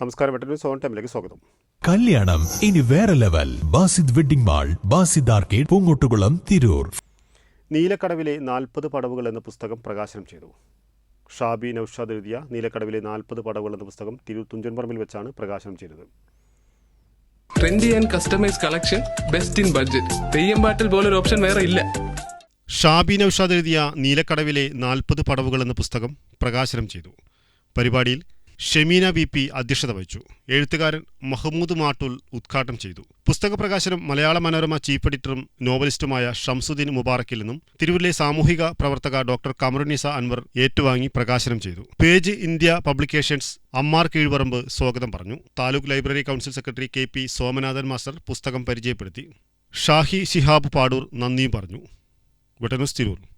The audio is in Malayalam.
നമസ്കാരം മറ്റൊരു സോൺ ടൈമിലേക്ക് സ്വാഗതം. കല്യാണം ഇനി വേറെ level. Basid wedding mall Basid arcade Poongottukulam Tirur. നീലക്കടവിലെ നാൽപ്പത് പടവുകൾ എന്ന പുസ്തകം പ്രകാശനം ചെയ്തു. ഷാബി നൌഷാദ് എഴുതിയ നീലക്കടവിലെ നാൽപ്പത് പടവുകൾ എന്ന പുസ്തകം തിരൂർ തുഞ്ചൻപറമ്പിൽ വെച്ചാണ് പ്രകാശനം ചെയ്തത്. Trendy and customise collection best in budget Theyyam പാട്ടിൽ പോലൊരു ഓപ്ഷൻ വേറെ ഇല്ല. ഷാബി നൌഷാദ് എഴുതിയ നീലക്കടവിലെ നാൽപ്പത് പടവുകൾ എന്ന പുസ്തകം പ്രകാശനം ചെയ്തു. പരിപാടിയിൽ ഷെമീന ബി പി അധ്യക്ഷത വഹിച്ചു. എഴുത്തുകാരൻ മഹ്മൂദ് മാട്ടൂൽ ഉദ്ഘാടനം ചെയ്തു. പുസ്തക പ്രകാശനം മലയാള മനോരമ ചീഫ് എഡിറ്ററും നോവലിസ്റ്റുമായ ഷംസുദ്ദീൻ മുബാറക്കിൽ നിന്നും തിരുവല്ലെ സാമൂഹിക പ്രവർത്തക ഡോക്ടർ കമറുനിസ അൻവർ ഏറ്റുവാങ്ങി പ്രകാശനം ചെയ്തു. Page India publications Ammar Keezhparamba സ്വാഗതം പറഞ്ഞു. Taluk library council secretary K P Somanathan master പുസ്തകം പരിചയപ്പെടുത്തി. ഷാഹി ശിഹാബ് പാടൂർ നന്ദിയും പറഞ്ഞു. വെട്ടനൂസ് തിരൂർ.